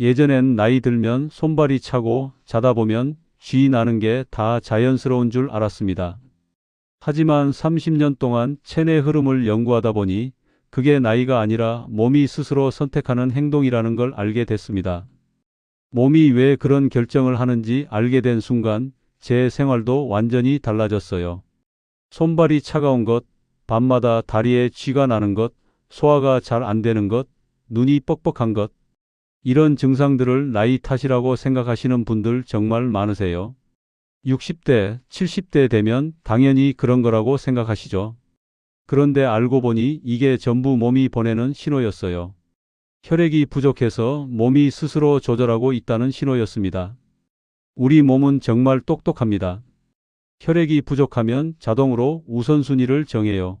예전엔 나이 들면 손발이 차고 자다 보면 쥐 나는 게 다 자연스러운 줄 알았습니다. 하지만 30년 동안 체내 흐름을 연구하다 보니 그게 나이가 아니라 몸이 스스로 선택하는 행동이라는 걸 알게 됐습니다. 몸이 왜 그런 결정을 하는지 알게 된 순간 제 생활도 완전히 달라졌어요. 손발이 차가운 것, 밤마다 다리에 쥐가 나는 것, 소화가 잘 안 되는 것, 눈이 뻑뻑한 것. 이런 증상들을 나이 탓이라고 생각하시는 분들 정말 많으세요. 60대, 70대 되면 당연히 그런 거라고 생각하시죠. 그런데 알고 보니 이게 전부 몸이 보내는 신호였어요. 혈액이 부족해서 몸이 스스로 조절하고 있다는 신호였습니다. 우리 몸은 정말 똑똑합니다. 혈액이 부족하면 자동으로 우선순위를 정해요.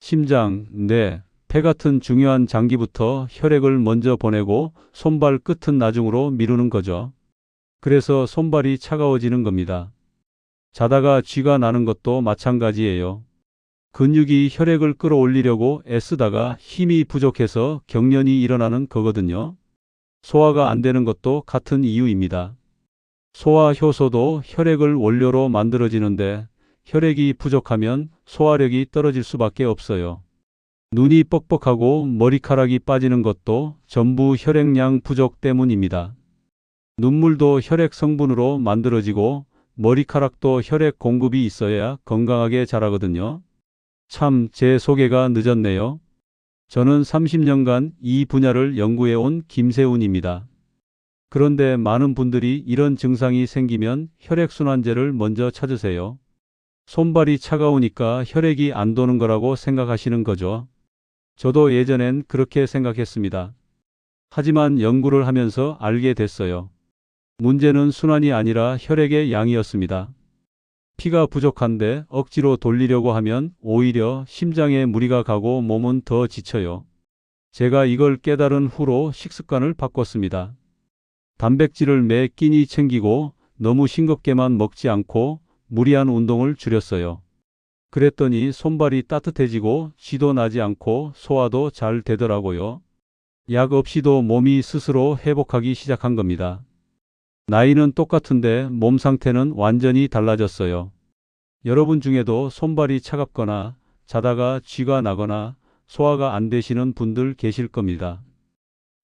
심장, 뇌, 폐 같은 중요한 장기부터 혈액을 먼저 보내고 손발 끝은 나중으로 미루는 거죠. 그래서 손발이 차가워지는 겁니다. 자다가 쥐가 나는 것도 마찬가지예요. 근육이 혈액을 끌어올리려고 애쓰다가 힘이 부족해서 경련이 일어나는 거거든요. 소화가 안 되는 것도 같은 이유입니다. 소화 효소도 혈액을 원료로 만들어지는데 혈액이 부족하면 소화력이 떨어질 수밖에 없어요. 눈이 뻑뻑하고 머리카락이 빠지는 것도 전부 혈액량 부족 때문입니다. 눈물도 혈액 성분으로 만들어지고 머리카락도 혈액 공급이 있어야 건강하게 자라거든요. 참, 제 소개가 늦었네요. 저는 30년간 이 분야를 연구해 온 김세훈입니다. 그런데 많은 분들이 이런 증상이 생기면 혈액순환제를 먼저 찾으세요. 손발이 차가우니까 혈액이 안 도는 거라고 생각하시는 거죠. 저도 예전엔 그렇게 생각했습니다. 하지만 연구를 하면서 알게 됐어요. 문제는 순환이 아니라 혈액의 양이었습니다. 피가 부족한데 억지로 돌리려고 하면 오히려 심장에 무리가 가고 몸은 더 지쳐요. 제가 이걸 깨달은 후로 식습관을 바꿨습니다. 단백질을 매 끼니 챙기고 너무 싱겁게만 먹지 않고 무리한 운동을 줄였어요. 그랬더니 손발이 따뜻해지고 쥐도 나지 않고 소화도 잘 되더라고요. 약 없이도 몸이 스스로 회복하기 시작한 겁니다. 나이는 똑같은데 몸 상태는 완전히 달라졌어요. 여러분 중에도 손발이 차갑거나 자다가 쥐가 나거나 소화가 안 되시는 분들 계실 겁니다.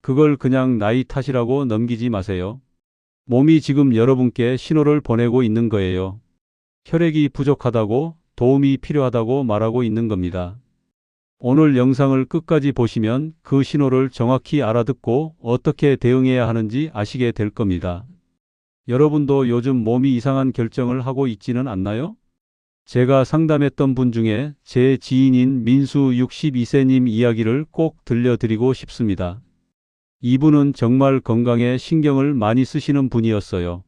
그걸 그냥 나이 탓이라고 넘기지 마세요. 몸이 지금 여러분께 신호를 보내고 있는 거예요. 혈액이 부족하다고 도움이 필요하다고 말하고 있는 겁니다. 오늘 영상을 끝까지 보시면 그 신호를 정확히 알아듣고 어떻게 대응해야 하는지 아시게 될 겁니다. 여러분도 요즘 몸이 이상한 결정을 하고 있지는 않나요? 제가 상담했던 분 중에 제 지인인 민수 62세님 이야기를 꼭 들려드리고 싶습니다. 이분은 정말 건강에 신경을 많이 쓰시는 분이었어요.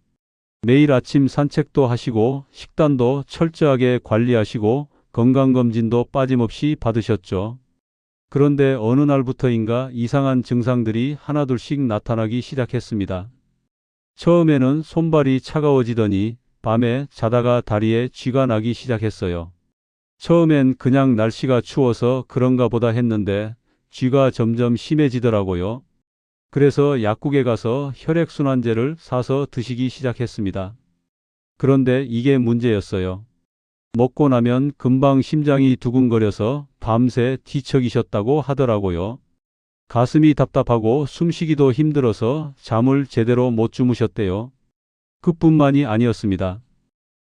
매일 아침 산책도 하시고 식단도 철저하게 관리하시고 건강검진도 빠짐없이 받으셨죠. 그런데 어느 날부터인가 이상한 증상들이 하나둘씩 나타나기 시작했습니다. 처음에는 손발이 차가워지더니 밤에 자다가 다리에 쥐가 나기 시작했어요. 처음엔 그냥 날씨가 추워서 그런가 보다 했는데 쥐가 점점 심해지더라고요. 그래서 약국에 가서 혈액순환제를 사서 드시기 시작했습니다. 그런데 이게 문제였어요. 먹고 나면 금방 심장이 두근거려서 밤새 뒤척이셨다고 하더라고요. 가슴이 답답하고 숨쉬기도 힘들어서 잠을 제대로 못 주무셨대요. 그뿐만이 아니었습니다.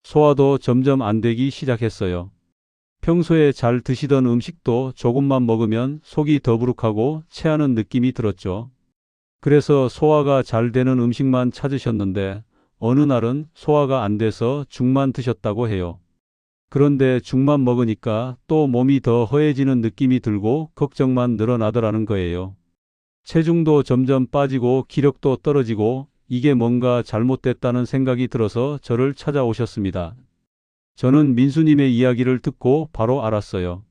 소화도 점점 안 되기 시작했어요. 평소에 잘 드시던 음식도 조금만 먹으면 속이 더부룩하고 체하는 느낌이 들었죠. 그래서 소화가 잘 되는 음식만 찾으셨는데 어느 날은 소화가 안 돼서 죽만 드셨다고 해요. 그런데 죽만 먹으니까 또 몸이 더 허해지는 느낌이 들고 걱정만 늘어나더라는 거예요. 체중도 점점 빠지고 기력도 떨어지고 이게 뭔가 잘못됐다는 생각이 들어서 저를 찾아오셨습니다. 저는 민수님의 이야기를 듣고 바로 알았어요.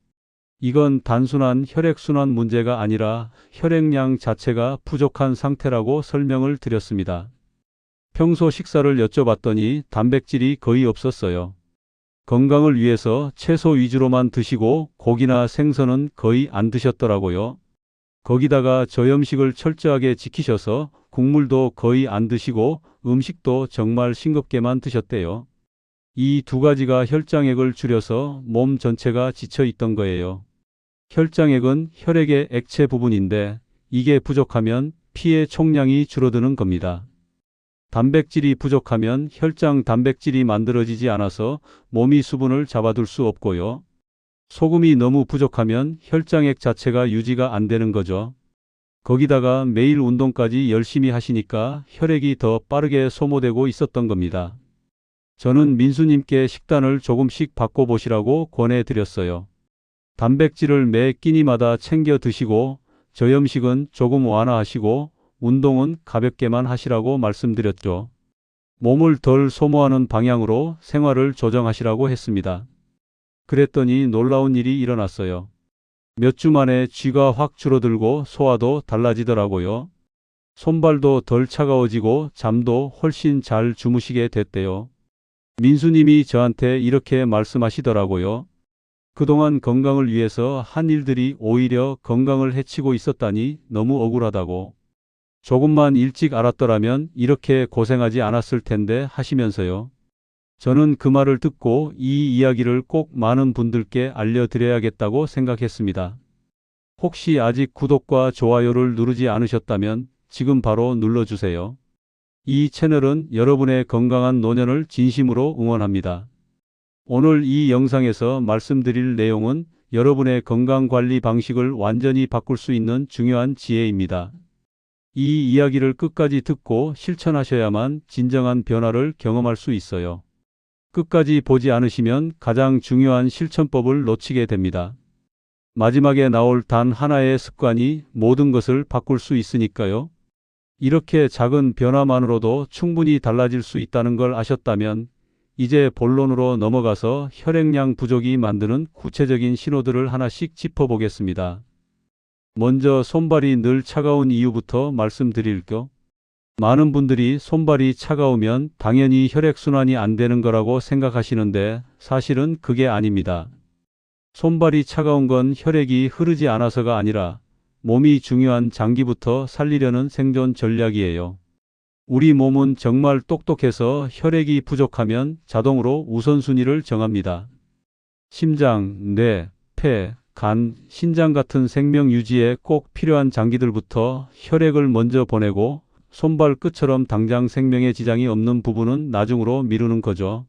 이건 단순한 혈액순환 문제가 아니라 혈액량 자체가 부족한 상태라고 설명을 드렸습니다. 평소 식사를 여쭤봤더니 단백질이 거의 없었어요. 건강을 위해서 채소 위주로만 드시고 고기나 생선은 거의 안 드셨더라고요. 거기다가 저염식을 철저하게 지키셔서 국물도 거의 안 드시고 음식도 정말 싱겁게만 드셨대요. 이 두 가지가 혈장액을 줄여서 몸 전체가 지쳐 있던 거예요. 혈장액은 혈액의 액체 부분인데 이게 부족하면 피의 총량이 줄어드는 겁니다. 단백질이 부족하면 혈장 단백질이 만들어지지 않아서 몸이 수분을 잡아둘 수 없고요. 소금이 너무 부족하면 혈장액 자체가 유지가 안 되는 거죠. 거기다가 매일 운동까지 열심히 하시니까 혈액이 더 빠르게 소모되고 있었던 겁니다. 저는 민수님께 식단을 조금씩 바꿔보시라고 권해드렸어요. 단백질을 매 끼니마다 챙겨 드시고 저염식은 조금 완화하시고 운동은 가볍게만 하시라고 말씀드렸죠. 몸을 덜 소모하는 방향으로 생활을 조정하시라고 했습니다. 그랬더니 놀라운 일이 일어났어요. 몇 주 만에 쥐가 확 줄어들고 소화도 달라지더라고요. 손발도 덜 차가워지고 잠도 훨씬 잘 주무시게 됐대요. 민수님이 저한테 이렇게 말씀하시더라고요. 그동안 건강을 위해서 한 일들이 오히려 건강을 해치고 있었다니 너무 억울하다고. 조금만 일찍 알았더라면 이렇게 고생하지 않았을 텐데 하시면서요. 저는 그 말을 듣고 이 이야기를 꼭 많은 분들께 알려드려야겠다고 생각했습니다. 혹시 아직 구독과 좋아요를 누르지 않으셨다면 지금 바로 눌러주세요. 이 채널은 여러분의 건강한 노년을 진심으로 응원합니다. 오늘 이 영상에서 말씀드릴 내용은 여러분의 건강 관리 방식을 완전히 바꿀 수 있는 중요한 지혜입니다. 이 이야기를 끝까지 듣고 실천하셔야만 진정한 변화를 경험할 수 있어요. 끝까지 보지 않으시면 가장 중요한 실천법을 놓치게 됩니다. 마지막에 나올 단 하나의 습관이 모든 것을 바꿀 수 있으니까요. 이렇게 작은 변화만으로도 충분히 달라질 수 있다는 걸 아셨다면 이제 본론으로 넘어가서 혈액량 부족이 만드는 구체적인 신호들을 하나씩 짚어보겠습니다. 먼저 손발이 늘 차가운 이유부터 말씀드릴게요. 많은 분들이 손발이 차가우면 당연히 혈액순환이 안 되는 거라고 생각하시는데 사실은 그게 아닙니다. 손발이 차가운 건 혈액이 흐르지 않아서가 아니라 몸이 중요한 장기부터 살리려는 생존 전략이에요. 우리 몸은 정말 똑똑해서 혈액이 부족하면 자동으로 우선순위를 정합니다. 심장, 뇌, 폐, 간, 신장 같은 생명 유지에 꼭 필요한 장기들부터 혈액을 먼저 보내고 손발 끝처럼 당장 생명에 지장이 없는 부분은 나중으로 미루는 거죠.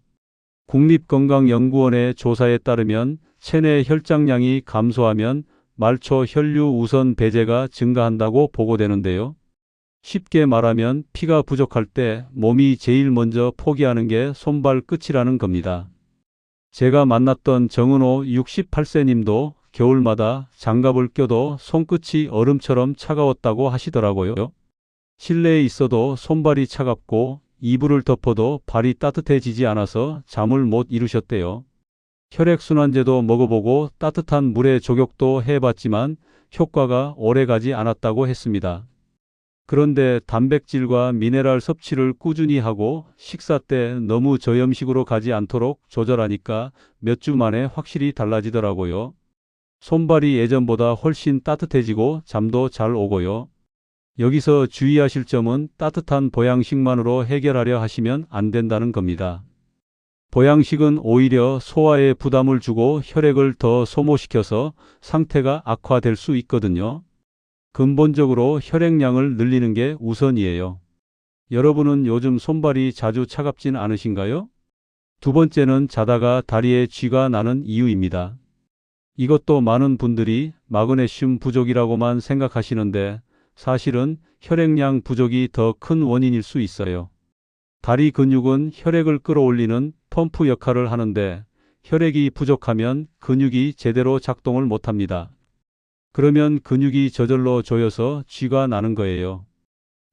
국립건강연구원의 조사에 따르면 체내 혈장량이 감소하면 말초 혈류 우선 배제가 증가한다고 보고되는데요. 쉽게 말하면 피가 부족할 때 몸이 제일 먼저 포기하는 게 손발 끝이라는 겁니다. 제가 만났던 정은호 68세님도 겨울마다 장갑을 껴도 손끝이 얼음처럼 차가웠다고 하시더라고요. 실내에 있어도 손발이 차갑고 이불을 덮어도 발이 따뜻해지지 않아서 잠을 못 이루셨대요. 혈액순환제도 먹어보고 따뜻한 물에 조격도 해봤지만 효과가 오래가지 않았다고 했습니다. 그런데 단백질과 미네랄 섭취를 꾸준히 하고 식사 때 너무 저염식으로 가지 않도록 조절하니까 몇 주 만에 확실히 달라지더라고요. 손발이 예전보다 훨씬 따뜻해지고 잠도 잘 오고요. 여기서 주의하실 점은 따뜻한 보양식만으로 해결하려 하시면 안 된다는 겁니다. 보양식은 오히려 소화에 부담을 주고 혈액을 더 소모시켜서 상태가 악화될 수 있거든요. 근본적으로 혈액량을 늘리는 게 우선이에요. 여러분은 요즘 손발이 자주 차갑진 않으신가요? 두 번째는 자다가 다리에 쥐가 나는 이유입니다. 이것도 많은 분들이 마그네슘 부족이라고만 생각하시는데 사실은 혈액량 부족이 더 큰 원인일 수 있어요. 다리 근육은 혈액을 끌어올리는 펌프 역할을 하는데 혈액이 부족하면 근육이 제대로 작동을 못합니다. 그러면 근육이 저절로 조여서 쥐가 나는 거예요.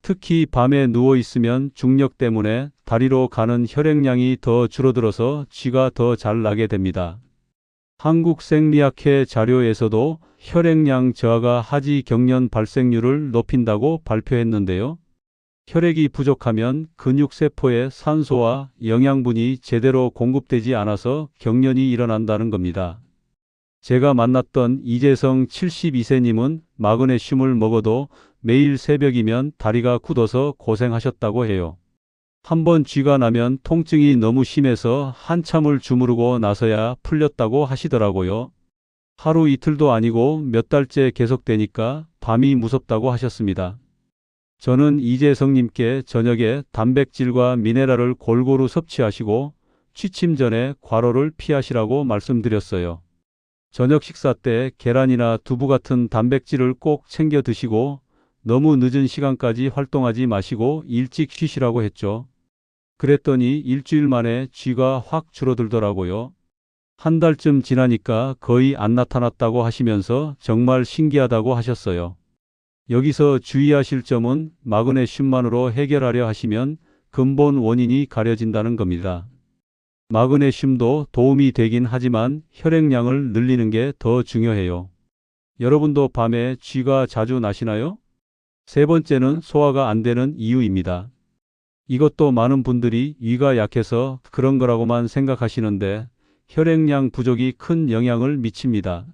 특히 밤에 누워 있으면 중력 때문에 다리로 가는 혈액량이 더 줄어들어서 쥐가 더 잘 나게 됩니다. 한국생리학회 자료에서도 혈액량 저하가 하지 경련 발생률을 높인다고 발표했는데요. 혈액이 부족하면 근육세포에 산소와 영양분이 제대로 공급되지 않아서 경련이 일어난다는 겁니다. 제가 만났던 이재성 72세님은 마그네슘을 먹어도 매일 새벽이면 다리가 굳어서 고생하셨다고 해요. 한번 쥐가 나면 통증이 너무 심해서 한참을 주무르고 나서야 풀렸다고 하시더라고요. 하루 이틀도 아니고 몇 달째 계속되니까 밤이 무섭다고 하셨습니다. 저는 이재성님께 저녁에 단백질과 미네랄을 골고루 섭취하시고 취침 전에 과로를 피하시라고 말씀드렸어요. 저녁 식사 때 계란이나 두부 같은 단백질을 꼭 챙겨 드시고 너무 늦은 시간까지 활동하지 마시고 일찍 쉬시라고 했죠. 그랬더니 일주일 만에 쥐가 확 줄어들더라고요. 한 달쯤 지나니까 거의 안 나타났다고 하시면서 정말 신기하다고 하셨어요. 여기서 주의하실 점은 마그네슘만으로 해결하려 하시면 근본 원인이 가려진다는 겁니다. 마그네슘도 도움이 되긴 하지만 혈액량을 늘리는 게 더 중요해요. 여러분도 밤에 쥐가 자주 나시나요? 세 번째는 소화가 안 되는 이유입니다. 이것도 많은 분들이 위가 약해서 그런 거라고만 생각하시는데 혈액량 부족이 큰 영향을 미칩니다.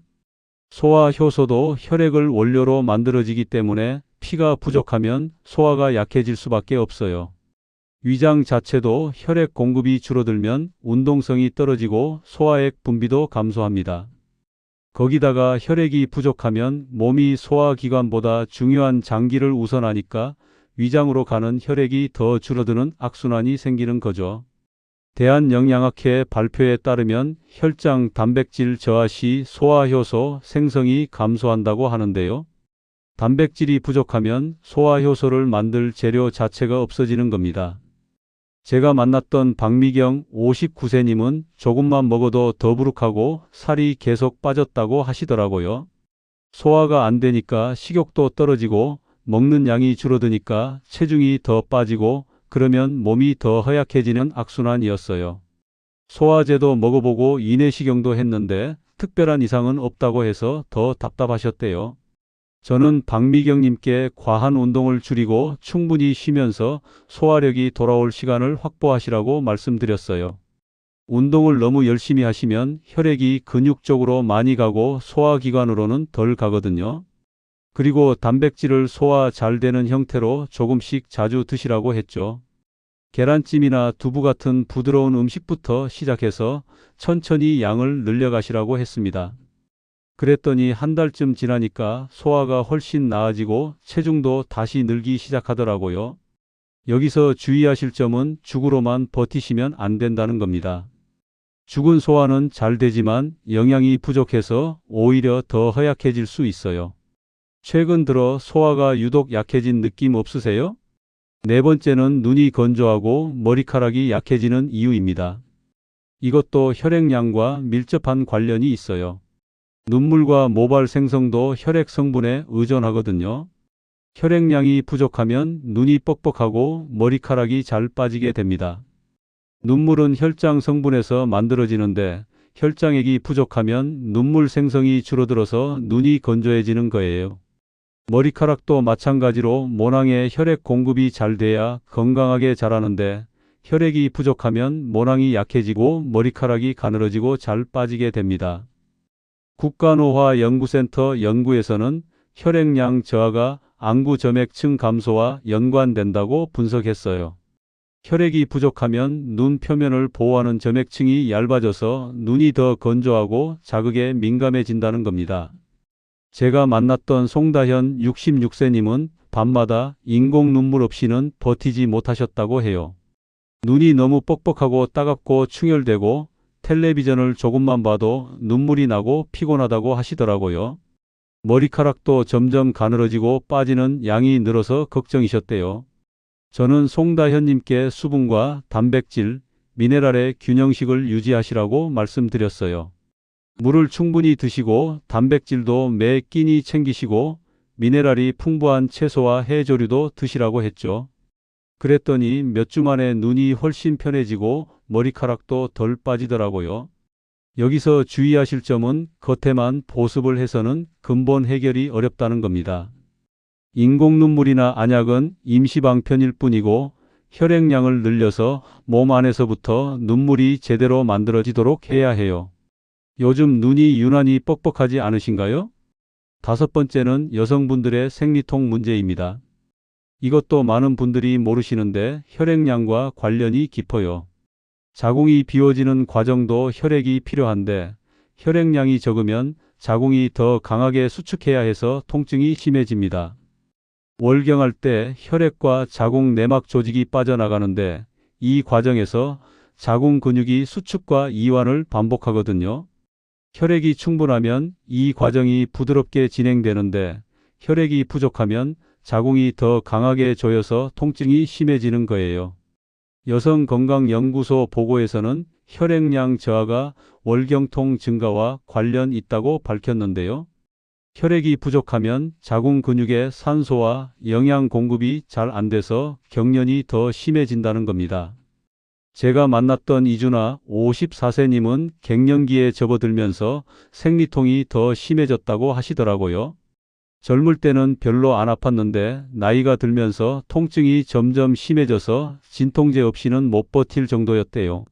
소화 효소도 혈액을 원료로 만들어지기 때문에 피가 부족하면 소화가 약해질 수밖에 없어요. 위장 자체도 혈액 공급이 줄어들면 운동성이 떨어지고 소화액 분비도 감소합니다. 거기다가 혈액이 부족하면 몸이 소화기관보다 중요한 장기를 우선하니까 위장으로 가는 혈액이 더 줄어드는 악순환이 생기는 거죠. 대한영양학회 발표에 따르면 혈장 단백질 저하 시 소화효소 생성이 감소한다고 하는데요. 단백질이 부족하면 소화효소를 만들 재료 자체가 없어지는 겁니다. 제가 만났던 박미경 59세님은 조금만 먹어도 더부룩하고 살이 계속 빠졌다고 하시더라고요. 소화가 안 되니까 식욕도 떨어지고 먹는 양이 줄어드니까 체중이 더 빠지고 그러면 몸이 더 허약해지는 악순환이었어요. 소화제도 먹어보고 이내식용도 했는데 특별한 이상은 없다고 해서 더 답답하셨대요. 저는 박미경님께 과한 운동을 줄이고 충분히 쉬면서 소화력이 돌아올 시간을 확보하시라고 말씀드렸어요. 운동을 너무 열심히 하시면 혈액이 근육 쪽으로 많이 가고 소화기관으로는 덜 가거든요. 그리고 단백질을 소화 잘 되는 형태로 조금씩 자주 드시라고 했죠. 계란찜이나 두부 같은 부드러운 음식부터 시작해서 천천히 양을 늘려가시라고 했습니다. 그랬더니 한 달쯤 지나니까 소화가 훨씬 나아지고 체중도 다시 늘기 시작하더라고요. 여기서 주의하실 점은 죽으로만 버티시면 안 된다는 겁니다. 죽은 소화는 잘 되지만 영양이 부족해서 오히려 더 허약해질 수 있어요. 최근 들어 소화가 유독 약해진 느낌 없으세요? 네 번째는 눈이 건조하고 머리카락이 약해지는 이유입니다. 이것도 혈액량과 밀접한 관련이 있어요. 눈물과 모발 생성도 혈액 성분에 의존하거든요. 혈액량이 부족하면 눈이 뻑뻑하고 머리카락이 잘 빠지게 됩니다. 눈물은 혈장 성분에서 만들어지는데 혈장액이 부족하면 눈물 생성이 줄어들어서 눈이 건조해지는 거예요. 머리카락도 마찬가지로 모낭에 혈액 공급이 잘 돼야 건강하게 자라는데 혈액이 부족하면 모낭이 약해지고 머리카락이 가늘어지고 잘 빠지게 됩니다. 국가노화연구센터 연구에서는 혈액량 저하가 안구 점액층 감소와 연관된다고 분석했어요. 혈액이 부족하면 눈 표면을 보호하는 점액층이 얇아져서 눈이 더 건조하고 자극에 민감해진다는 겁니다. 제가 만났던 송다현 66세님은 밤마다 인공 눈물 없이는 버티지 못하셨다고 해요. 눈이 너무 뻑뻑하고 따갑고 충혈되고 텔레비전을 조금만 봐도 눈물이 나고 피곤하다고 하시더라고요. 머리카락도 점점 가늘어지고 빠지는 양이 늘어서 걱정이셨대요. 저는 송다현님께 수분과 단백질, 미네랄의 균형식을 유지하시라고 말씀드렸어요. 물을 충분히 드시고 단백질도 매 끼니 챙기시고 미네랄이 풍부한 채소와 해조류도 드시라고 했죠. 그랬더니 몇 주 만에 눈이 훨씬 편해지고 머리카락도 덜 빠지더라고요. 여기서 주의하실 점은 겉에만 보습을 해서는 근본 해결이 어렵다는 겁니다. 인공 눈물이나 안약은 임시방편일 뿐이고 혈액량을 늘려서 몸 안에서부터 눈물이 제대로 만들어지도록 해야 해요. 요즘 눈이 유난히 뻑뻑하지 않으신가요? 다섯 번째는 여성분들의 생리통 문제입니다. 이것도 많은 분들이 모르시는데 혈액량과 관련이 깊어요. 자궁이 비워지는 과정도 혈액이 필요한데 혈액량이 적으면 자궁이 더 강하게 수축해야 해서 통증이 심해집니다. 월경할 때 혈액과 자궁 내막 조직이 빠져나가는데 이 과정에서 자궁 근육이 수축과 이완을 반복하거든요. 혈액이 충분하면 이 과정이 부드럽게 진행되는데 혈액이 부족하면 자궁이 더 강하게 조여서 통증이 심해지는 거예요. 여성건강연구소 보고에서는 혈액량 저하가 월경통 증가와 관련 있다고 밝혔는데요. 혈액이 부족하면 자궁 근육에 산소와 영양 공급이 잘 안 돼서 경련이 더 심해진다는 겁니다. 제가 만났던 이준아 54세님은 갱년기에 접어들면서 생리통이 더 심해졌다고 하시더라고요. 젊을 때는 별로 안 아팠는데 나이가 들면서 통증이 점점 심해져서 진통제 없이는 못 버틸 정도였대요.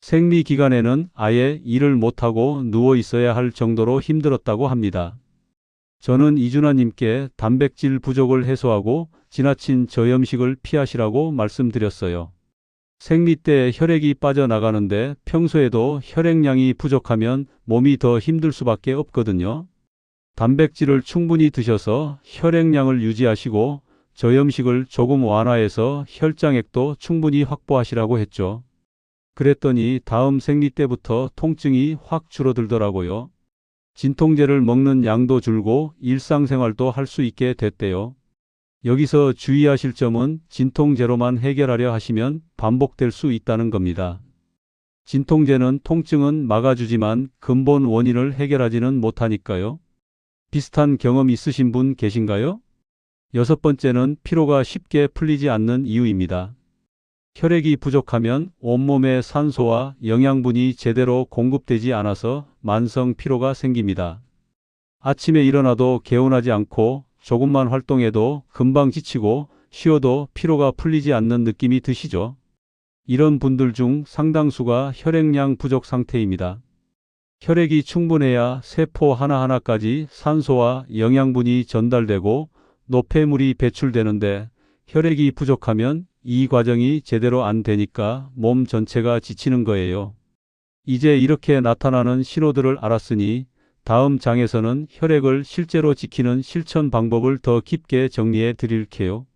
생리 기간에는 아예 일을 못하고 누워 있어야 할 정도로 힘들었다고 합니다. 저는 이준아님께 단백질 부족을 해소하고 지나친 저염식을 피하시라고 말씀드렸어요. 생리 때 혈액이 빠져나가는데 평소에도 혈액량이 부족하면 몸이 더 힘들 수밖에 없거든요. 단백질을 충분히 드셔서 혈액량을 유지하시고 저염식을 조금 완화해서 혈장액도 충분히 확보하시라고 했죠. 그랬더니 다음 생리 때부터 통증이 확 줄어들더라고요. 진통제를 먹는 양도 줄고 일상생활도 할 수 있게 됐대요. 여기서 주의하실 점은 진통제로만 해결하려 하시면 반복될 수 있다는 겁니다. 진통제는 통증은 막아주지만 근본 원인을 해결하지는 못하니까요. 비슷한 경험 있으신 분 계신가요? 여섯 번째는 피로가 쉽게 풀리지 않는 이유입니다. 혈액이 부족하면 온몸에 산소와 영양분이 제대로 공급되지 않아서 만성 피로가 생깁니다. 아침에 일어나도 개운하지 않고 조금만 활동해도 금방 지치고 쉬어도 피로가 풀리지 않는 느낌이 드시죠? 이런 분들 중 상당수가 혈액량 부족 상태입니다. 혈액이 충분해야 세포 하나하나까지 산소와 영양분이 전달되고 노폐물이 배출되는데 혈액이 부족하면 이 과정이 제대로 안 되니까 몸 전체가 지치는 거예요. 이제 이렇게 나타나는 신호들을 알았으니 다음 장에서는 혈액을 실제로 지키는 실천 방법을 더 깊게 정리해 드릴게요.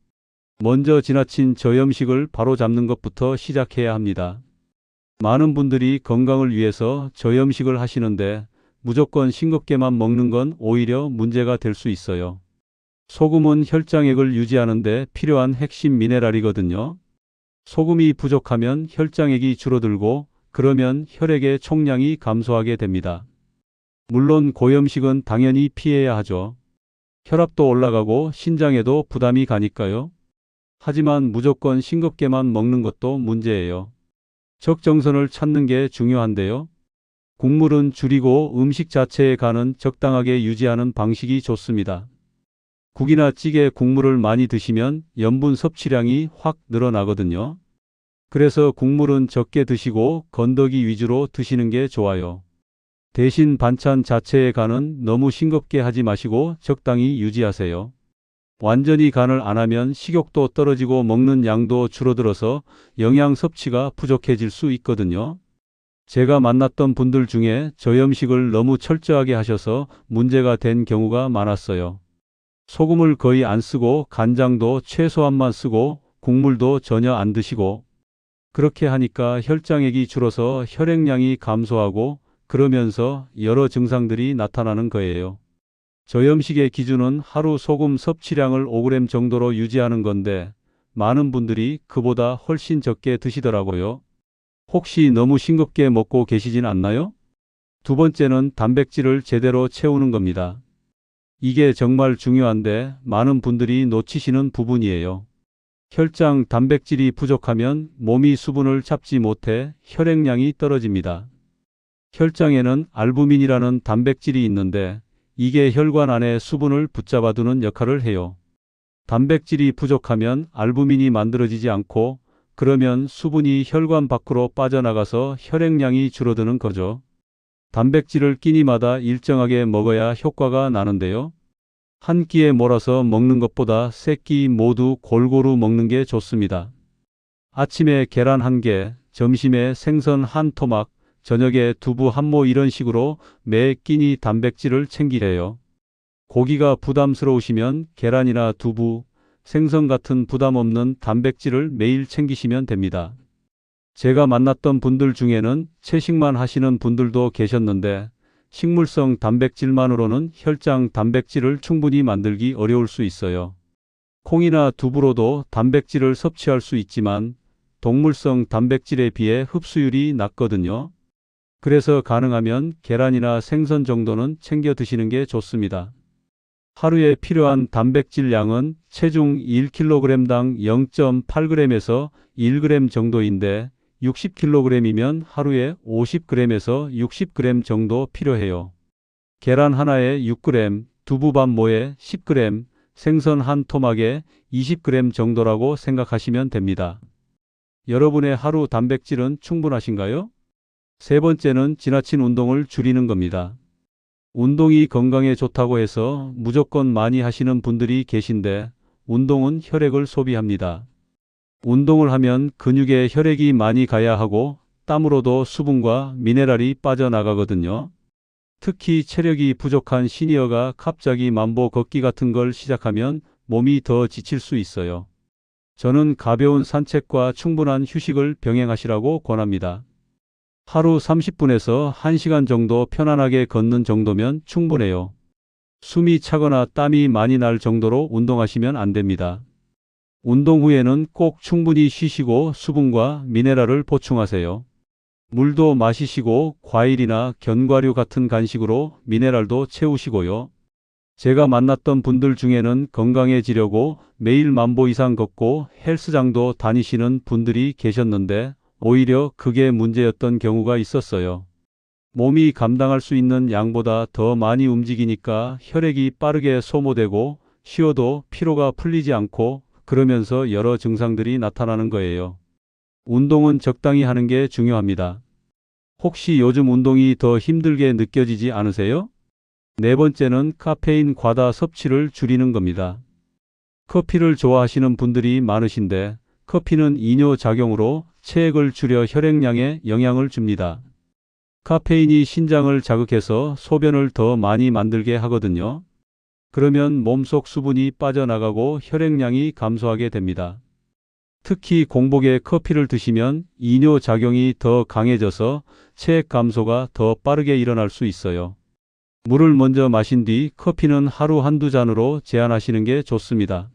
먼저 지나친 저염식을 바로 잡는 것부터 시작해야 합니다. 많은 분들이 건강을 위해서 저염식을 하시는데 무조건 싱겁게만 먹는 건 오히려 문제가 될 수 있어요. 소금은 혈장액을 유지하는데 필요한 핵심 미네랄이거든요. 소금이 부족하면 혈장액이 줄어들고 그러면 혈액의 총량이 감소하게 됩니다. 물론 고염식은 당연히 피해야 하죠. 혈압도 올라가고 신장에도 부담이 가니까요. 하지만 무조건 싱겁게만 먹는 것도 문제예요. 적정선을 찾는 게 중요한데요. 국물은 줄이고 음식 자체의 간은 적당하게 유지하는 방식이 좋습니다. 국이나 찌개 국물을 많이 드시면 염분 섭취량이 확 늘어나거든요. 그래서 국물은 적게 드시고 건더기 위주로 드시는 게 좋아요. 대신 반찬 자체의 간은 너무 싱겁게 하지 마시고 적당히 유지하세요. 완전히 간을 안 하면 식욕도 떨어지고 먹는 양도 줄어들어서 영양 섭취가 부족해질 수 있거든요. 제가 만났던 분들 중에 저염식을 너무 철저하게 하셔서 문제가 된 경우가 많았어요. 소금을 거의 안 쓰고 간장도 최소한만 쓰고 국물도 전혀 안 드시고 그렇게 하니까 혈장액이 줄어서 혈액량이 감소하고 그러면서 여러 증상들이 나타나는 거예요. 저염식의 기준은 하루 소금 섭취량을 5g 정도로 유지하는 건데 많은 분들이 그보다 훨씬 적게 드시더라고요. 혹시 너무 싱겁게 먹고 계시진 않나요? 두 번째는 단백질을 제대로 채우는 겁니다. 이게 정말 중요한데 많은 분들이 놓치시는 부분이에요. 혈장 단백질이 부족하면 몸이 수분을 잡지 못해 혈액량이 떨어집니다. 혈장에는 알부민이라는 단백질이 있는데 이게 혈관 안에 수분을 붙잡아두는 역할을 해요. 단백질이 부족하면 알부민이 만들어지지 않고 그러면 수분이 혈관 밖으로 빠져나가서 혈액량이 줄어드는 거죠. 단백질을 끼니마다 일정하게 먹어야 효과가 나는데요. 한 끼에 몰아서 먹는 것보다 세 끼 모두 골고루 먹는 게 좋습니다. 아침에 계란 한 개, 점심에 생선 한 토막, 저녁에 두부 한모 이런 식으로 매 끼니 단백질을 챙기래요. 고기가 부담스러우시면 계란이나 두부, 생선 같은 부담 없는 단백질을 매일 챙기시면 됩니다. 제가 만났던 분들 중에는 채식만 하시는 분들도 계셨는데 식물성 단백질만으로는 혈장 단백질을 충분히 만들기 어려울 수 있어요. 콩이나 두부로도 단백질을 섭취할 수 있지만 동물성 단백질에 비해 흡수율이 낮거든요. 그래서 가능하면 계란이나 생선 정도는 챙겨 드시는 게 좋습니다. 하루에 필요한 단백질 양은 체중 1kg당 0.8g에서 1g 정도인데 60kg이면 하루에 50g에서 60g 정도 필요해요. 계란 하나에 6g, 두부 반 모에 10g, 생선 한 토막에 20g 정도라고 생각하시면 됩니다. 여러분의 하루 단백질은 충분하신가요? 세 번째는 지나친 운동을 줄이는 겁니다. 운동이 건강에 좋다고 해서 무조건 많이 하시는 분들이 계신데 운동은 혈액을 소비합니다. 운동을 하면 근육에 혈액이 많이 가야 하고 땀으로도 수분과 미네랄이 빠져나가거든요. 특히 체력이 부족한 시니어가 갑자기 만보 걷기 같은 걸 시작하면 몸이 더 지칠 수 있어요. 저는 가벼운 산책과 충분한 휴식을 병행하시라고 권합니다. 하루 30분에서 1시간 정도 편안하게 걷는 정도면 충분해요. 숨이 차거나 땀이 많이 날 정도로 운동하시면 안 됩니다. 운동 후에는 꼭 충분히 쉬시고 수분과 미네랄을 보충하세요. 물도 마시시고 과일이나 견과류 같은 간식으로 미네랄도 채우시고요. 제가 만났던 분들 중에는 건강해지려고 매일 만보 이상 걷고 헬스장도 다니시는 분들이 계셨는데 오히려 그게 문제였던 경우가 있었어요. 몸이 감당할 수 있는 양보다 더 많이 움직이니까 혈액이 빠르게 소모되고 쉬어도 피로가 풀리지 않고 그러면서 여러 증상들이 나타나는 거예요. 운동은 적당히 하는 게 중요합니다. 혹시 요즘 운동이 더 힘들게 느껴지지 않으세요? 네 번째는 카페인 과다 섭취를 줄이는 겁니다. 커피를 좋아하시는 분들이 많으신데 커피는 이뇨 작용으로 체액을 줄여 혈액량에 영향을 줍니다. 카페인이 신장을 자극해서 소변을 더 많이 만들게 하거든요. 그러면 몸속 수분이 빠져나가고 혈액량이 감소하게 됩니다. 특히 공복에 커피를 드시면 이뇨 작용이 더 강해져서 체액 감소가 더 빠르게 일어날 수 있어요. 물을 먼저 마신 뒤 커피는 하루 한두 잔으로 제한하시는 게 좋습니다.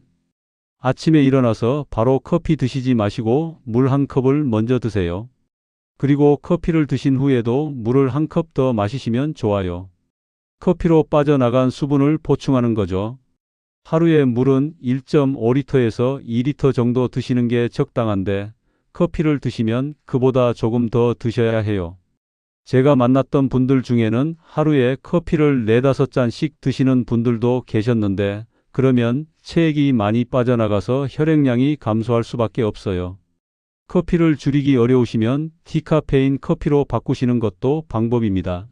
아침에 일어나서 바로 커피 드시지 마시고 물 한 컵을 먼저 드세요. 그리고 커피를 드신 후에도 물을 한 컵 더 마시시면 좋아요. 커피로 빠져나간 수분을 보충하는 거죠. 하루에 물은 1.5리터에서 2리터 정도 드시는 게 적당한데 커피를 드시면 그보다 조금 더 드셔야 해요. 제가 만났던 분들 중에는 하루에 커피를 4, 5잔씩 드시는 분들도 계셨는데 그러면 체액이 많이 빠져나가서 혈액량이 감소할 수밖에 없어요. 커피를 줄이기 어려우시면 디카페인 커피로 바꾸시는 것도 방법입니다.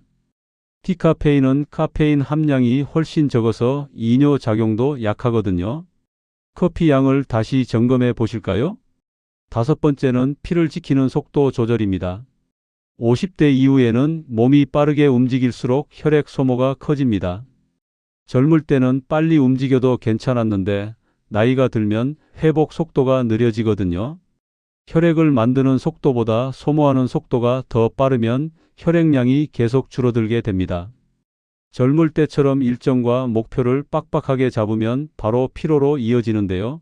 디카페인은 카페인 함량이 훨씬 적어서 이뇨 작용도 약하거든요. 커피 양을 다시 점검해 보실까요? 다섯 번째는 피를 지키는 속도 조절입니다. 50대 이후에는 몸이 빠르게 움직일수록 혈액 소모가 커집니다. 젊을 때는 빨리 움직여도 괜찮았는데 나이가 들면 회복 속도가 느려지거든요. 혈액을 만드는 속도보다 소모하는 속도가 더 빠르면 혈액량이 계속 줄어들게 됩니다. 젊을 때처럼 일정과 목표를 빡빡하게 잡으면 바로 피로로 이어지는데요.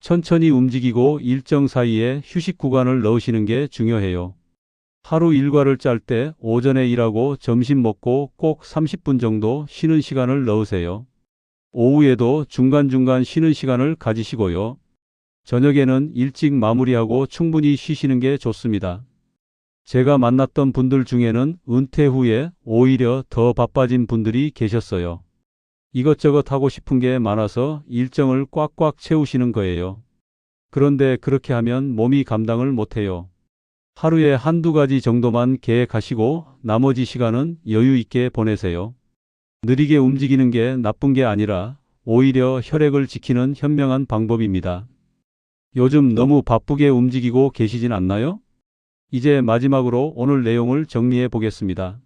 천천히 움직이고 일정 사이에 휴식 구간을 넣으시는 게 중요해요. 하루 일과를 짤 때 오전에 일하고 점심 먹고 꼭 30분 정도 쉬는 시간을 넣으세요. 오후에도 중간중간 쉬는 시간을 가지시고요. 저녁에는 일찍 마무리하고 충분히 쉬시는 게 좋습니다. 제가 만났던 분들 중에는 은퇴 후에 오히려 더 바빠진 분들이 계셨어요. 이것저것 하고 싶은 게 많아서 일정을 꽉꽉 채우시는 거예요. 그런데 그렇게 하면 몸이 감당을 못해요. 하루에 한두 가지 정도만 계획하시고 나머지 시간은 여유 있게 보내세요. 느리게 움직이는 게 나쁜 게 아니라 오히려 혈액을 지키는 현명한 방법입니다. 요즘 너무 바쁘게 움직이고 계시진 않나요? 이제 마지막으로 오늘 내용을 정리해 보겠습니다.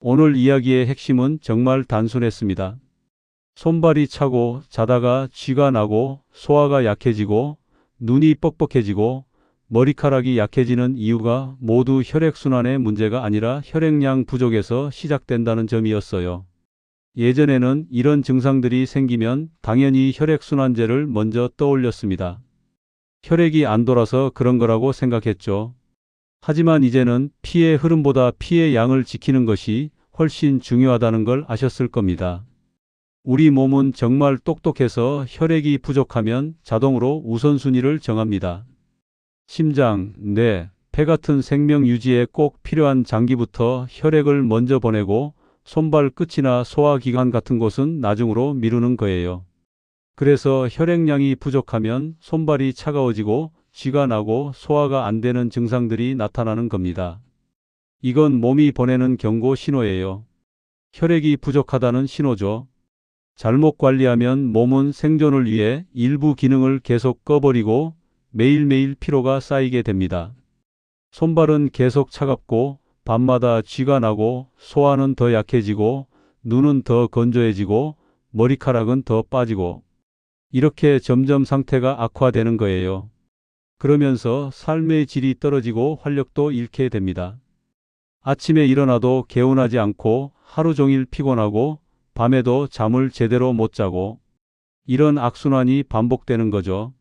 오늘 이야기의 핵심은 정말 단순했습니다. 손발이 차고 자다가 쥐가 나고 소화가 약해지고 눈이 뻑뻑해지고 머리카락이 약해지는 이유가 모두 혈액순환의 문제가 아니라 혈액량 부족에서 시작된다는 점이었어요. 예전에는 이런 증상들이 생기면 당연히 혈액순환제를 먼저 떠올렸습니다. 혈액이 안 돌아서 그런 거라고 생각했죠. 하지만 이제는 피의 흐름보다 피의 양을 지키는 것이 훨씬 중요하다는 걸 아셨을 겁니다. 우리 몸은 정말 똑똑해서 혈액이 부족하면 자동으로 우선순위를 정합니다. 심장, 뇌, 폐 같은 생명 유지에 꼭 필요한 장기부터 혈액을 먼저 보내고 손발 끝이나 소화기관 같은 곳은 나중으로 미루는 거예요. 그래서 혈액량이 부족하면 손발이 차가워지고 쥐가 나고 소화가 안 되는 증상들이 나타나는 겁니다. 이건 몸이 보내는 경고 신호예요. 혈액이 부족하다는 신호죠. 잘못 관리하면 몸은 생존을 위해 일부 기능을 계속 꺼버리고 매일매일 피로가 쌓이게 됩니다. 손발은 계속 차갑고 밤마다 쥐가 나고 소화는 더 약해지고 눈은 더 건조해지고 머리카락은 더 빠지고 이렇게 점점 상태가 악화되는 거예요. 그러면서 삶의 질이 떨어지고 활력도 잃게 됩니다. 아침에 일어나도 개운하지 않고 하루 종일 피곤하고 밤에도 잠을 제대로 못 자고 이런 악순환이 반복되는 거죠.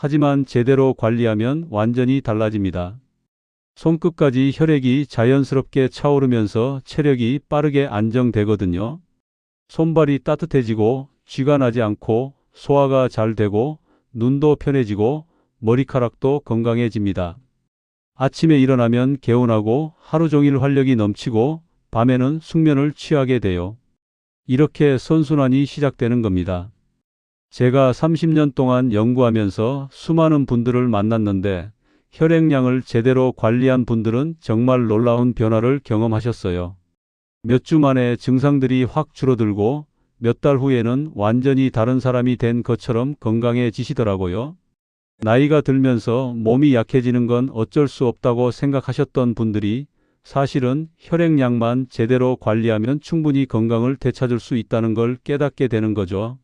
하지만 제대로 관리하면 완전히 달라집니다. 손끝까지 혈액이 자연스럽게 차오르면서 체력이 빠르게 안정되거든요. 손발이 따뜻해지고 쥐가 나지 않고 소화가 잘 되고 눈도 편해지고 머리카락도 건강해집니다. 아침에 일어나면 개운하고 하루 종일 활력이 넘치고 밤에는 숙면을 취하게 돼요. 이렇게 선순환이 시작되는 겁니다. 제가 30년 동안 연구하면서 수많은 분들을 만났는데 혈액량을 제대로 관리한 분들은 정말 놀라운 변화를 경험하셨어요. 몇 주 만에 증상들이 확 줄어들고 몇 달 후에는 완전히 다른 사람이 된 것처럼 건강해지시더라고요. 나이가 들면서 몸이 약해지는 건 어쩔 수 없다고 생각하셨던 분들이 사실은 혈액량만 제대로 관리하면 충분히 건강을 되찾을 수 있다는 걸 깨닫게 되는 거죠.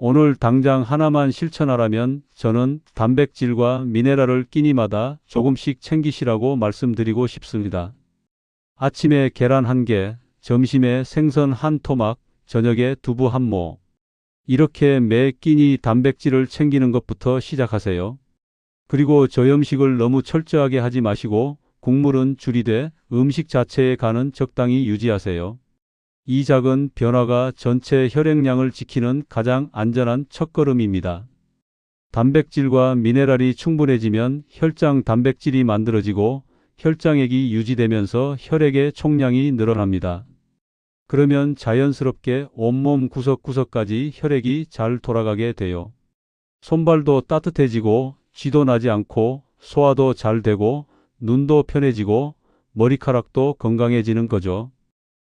오늘 당장 하나만 실천하라면 저는 단백질과 미네랄을 끼니마다 조금씩 챙기시라고 말씀드리고 싶습니다. 아침에 계란 한 개, 점심에 생선 한 토막, 저녁에 두부 한 모. 이렇게 매 끼니 단백질을 챙기는 것부터 시작하세요. 그리고 저염식을 너무 철저하게 하지 마시고 국물은 줄이되 음식 자체에 간은 적당히 유지하세요. 이 작은 변화가 전체 혈액량을 지키는 가장 안전한 첫걸음입니다. 단백질과 미네랄이 충분해지면 혈장 단백질이 만들어지고 혈장액이 유지되면서 혈액의 총량이 늘어납니다. 그러면 자연스럽게 온몸 구석구석까지 혈액이 잘 돌아가게 돼요. 손발도 따뜻해지고 쥐도 나지 않고 소화도 잘 되고 눈도 편해지고 머리카락도 건강해지는 거죠.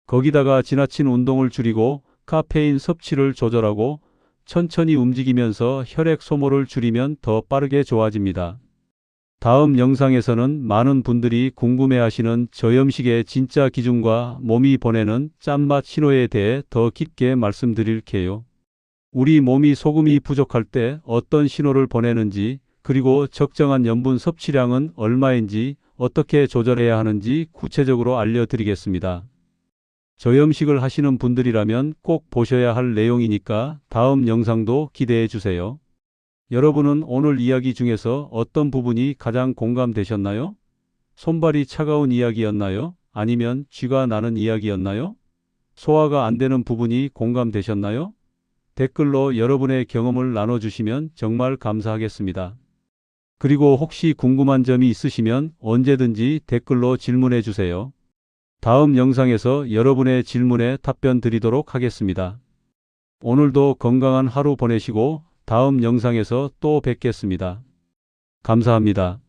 거기다가 지나친 운동을 줄이고 카페인 섭취를 조절하고 천천히 움직이면서 혈액 소모를 줄이면 더 빠르게 좋아집니다. 다음 영상에서는 많은 분들이 궁금해하시는 저염식의 진짜 기준과 몸이 보내는 짠맛 신호에 대해 더 깊게 말씀드릴게요. 우리 몸이 소금이 부족할 때 어떤 신호를 보내는지 그리고 적정한 염분 섭취량은 얼마인지 어떻게 조절해야 하는지 구체적으로 알려드리겠습니다. 저염식을 하시는 분들이라면 꼭 보셔야 할 내용이니까 다음 영상도 기대해 주세요. 여러분은 오늘 이야기 중에서 어떤 부분이 가장 공감되셨나요? 손발이 차가운 이야기였나요? 아니면 쥐가 나는 이야기였나요? 소화가 안 되는 부분이 공감되셨나요? 댓글로 여러분의 경험을 나눠주시면 정말 감사하겠습니다. 그리고 혹시 궁금한 점이 있으시면 언제든지 댓글로 질문해 주세요. 다음 영상에서 여러분의 질문에 답변 드리도록 하겠습니다. 오늘도 건강한 하루 보내시고 다음 영상에서 또 뵙겠습니다. 감사합니다.